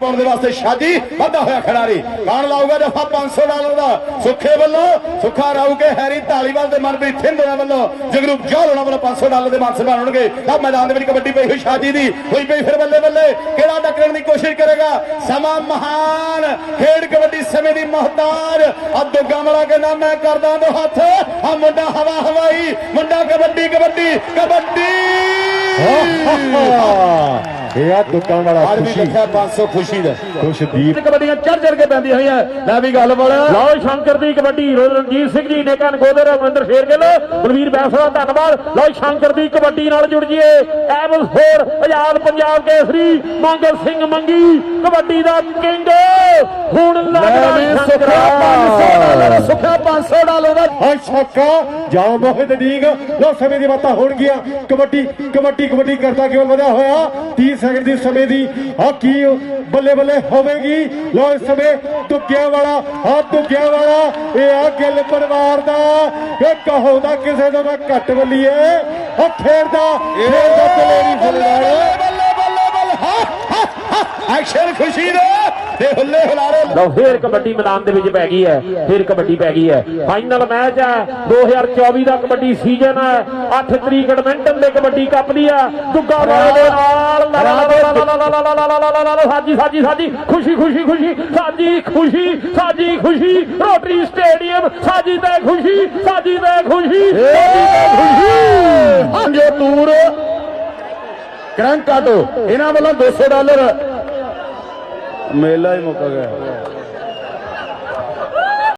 ਪਾਉਣ ਦੇ ਵਾਸਤੇ ਸ਼ਾਦੀ, ਵਾਧਾ ਹੋਇਆ ਖਿਡਾਰੀ। ਕੌਣ ਲਾਊਗਾ ਜਫਾ 500 ਡਾਲਰ ਦਾ? ਸੁੱਖੇ ਵੱਲੋਂ, ਸੁੱਖਾ ਰਾਉ ਹੈਰੀ ਢਾਲੀਵਾਲ ਤੇ ਮਨਪ੍ਰੀਤ ਥਿੰਦਰਾ ਵੱਲੋਂ। ਜਗਰੂਪ ਜੌਲਣਾ ਵੱਲੋਂ 500 ਡਾਲਰ ਦੇ ਮਾਨ ਸਨਮਾਨ ਤਾਂ ਮੈਦਾਨ ਦੇ ਵਿੱਚ ਕਬੱਡੀ ਪਈ ਹੋਈ, ਸ਼ਾਦੀ ਦੀ ਹੋਈ ਪਈ ਫਿਰ ਬੱਲੇ ਬੱਲੇ। ਕਿਹੜਾ ਟੱਕਰਨ ਦੀ ਕੋਸ਼ਿਸ਼ ਕਰੇਗਾ? ਸਮਾਂ ਮਹਾਨ। ਖੇਡ ਕਬੱਡੀ ਸਮੇਂ ਦੀ ਮਹਤਾਜ। ਆ ਦੁੱਗਾ ਵਾਲਾ ਕਹਿੰਦਾ, ਮੈਂ ਕਰਦਾ ਦੋ ਹੱਥ। ਆ ਮੁੰਡਾ ਹਵਾ ਹਵਾਈ। ਮੁੰਡਾ ਕਬੱਡੀ ਕਬੱਡੀ ਕਬੱਡੀ। ਇਹ ਆ ਦੁਕਾਨ ਵਾਲਾ ਖੁਸ਼ੀ। ਲਿਖਿਆ 500 ਖੁਸ਼ੀ ਦਾ। ਖੁਸ਼ਦੀਪ ਕਬੱਡੀਆਂ ਚੜ ਚੜ ਕੇ ਪੈਂਦੀਆਂ ਹੋਈਆਂ। ਲੈ ਵੀ ਗੱਲ ਬੋਲ ਲਓ ਸ਼ੰਕਰ ਦੀ ਕਬੱਡੀ। ਰਣਜੀਤ ਸਿੰਘ ਜੀ ਨੇ ਕਨ ਗੋਦੇ ਰਮਿੰਦਰ ਸ਼ੇਰਗਿੱਲ ਬਲਵੀਰ ਬੈਂਸਲਾ ਧੰਨਵਾਦ। ਲਓ ਸ਼ੰਕਰ ਦੀ ਕਬੱਡੀ ਨਾਲ ਜੁੜ ਜੀਏ ਐਵਲ ਫੋਰ ਆਜ਼ਾਦ ਪੰਜਾਬ ਕੇਸਰੀ ਮੰਗਲ ਸਿੰਘ ਮੰਗੀ ਕਬੱਡੀ ਦਾ ਕਿੰਗ। ਹੁਣ ਲੱਗਦਾ ਸੁਖਾ 500 ਡਾਲਰ ਸੁਖਾ 500 ਡਾਲਰ ਹਾਂ ਛੱਕਾ ਜਾਓ ਮੋਹਿਤ ਡੀਗ ਲੋ ਸਮੇਂ ਦੀ ਬਾਤਾਂ ਹੋਣਗੀਆਂ। ਕਬੱਡੀ ਕਬੱਡੀ ਕਬੱਡੀ ਕਰਦਾ ਕਿਉਂ ਵਧਿਆ ਹੋਇਆ। 30 ਸੈਕਿੰਡ ਦੀ ਸਮੇਂ ਦੀ ਹਾਂ ਕੀ ਬੱਲੇ ਬੱਲੇ ਹੋਵੇਗੀ। ਲੋ ਇਸ ਸਮੇਂ ਤੁੱਕਿਆਂ ਵਾਲਾ ਹਾਂ ਤੁੱਕਿਆਂ ਵਾਲਾ। ਇਹ ਆ ਗਿੱਲ ਪਰਿਵਾਰ ਦਾ। ਇਹ ਕਹੋ ਦਾ ਕਿਸੇ ਦਾ ਘੱਟ ਬੱਲੀਏ। ਉਹ ਖੇਡਦਾ ਖੇਡਦਾ ਤਲੇਰੀ ਫੁੱਲਦਾਰ। ਬੱਲੇ ਬੱਲੇ ਬੱਲੇ ਹਾਂ ਹਾਂ, ਹਾਂ। ਐਕਸ਼ਨ ਖੁਸ਼ੀ ਦਾ। ਲਓ ਫੇਰ ਕਬੱਡੀ ਮੈਦਾਨ ਦੇ ਵਿੱਚ ਪੈ ਗਈ ਹੈ ਫੇਰ ਕਬੱਡੀ ਪੈ ਗਈ ਹੈ ਫਾਈਨਲ ਮੈਚ ਹੈ 2024 ਦਾ ਕਬੱਡੀ ਸੀਜ਼ਨ ਹੈ 8 ਤਰੀਕ ਐਡਮਿੰਟਨ ਦੇ ਕਬੱਡੀ ਕੱਪ ਦੀ ਹੈ ਦੁੱਗਾ ਵਾਲੇ ਦੇ ਨਾਲ ਸਾਜੀ ਸਾਜੀ ਸਾਜੀ ਖੁਸ਼ੀ ਖੁਸ਼ੀ ਖੁਸ਼ੀ ਸਾਜੀ ਖੁਸ਼ੀ ਸਾਜੀ ਖੁਸ਼ੀ ਰੋਟਰੀ ਸਟੇਡੀਅਮ ਸਾਜੀ ਤੇ ਖੁਸ਼ੀ ਸਾਜੀ ਤੇ ਖੁਸ਼ੀ ਸਾਜੀ ਤੂਰ ਕਰੰਟ ਆਟੋ ਇਹਨਾਂ ਵੱਲੋਂ 200 ਡਾਲਰ ਮੇਲਾ ਹੀ ਮੁੱਕ ਗਿਆ।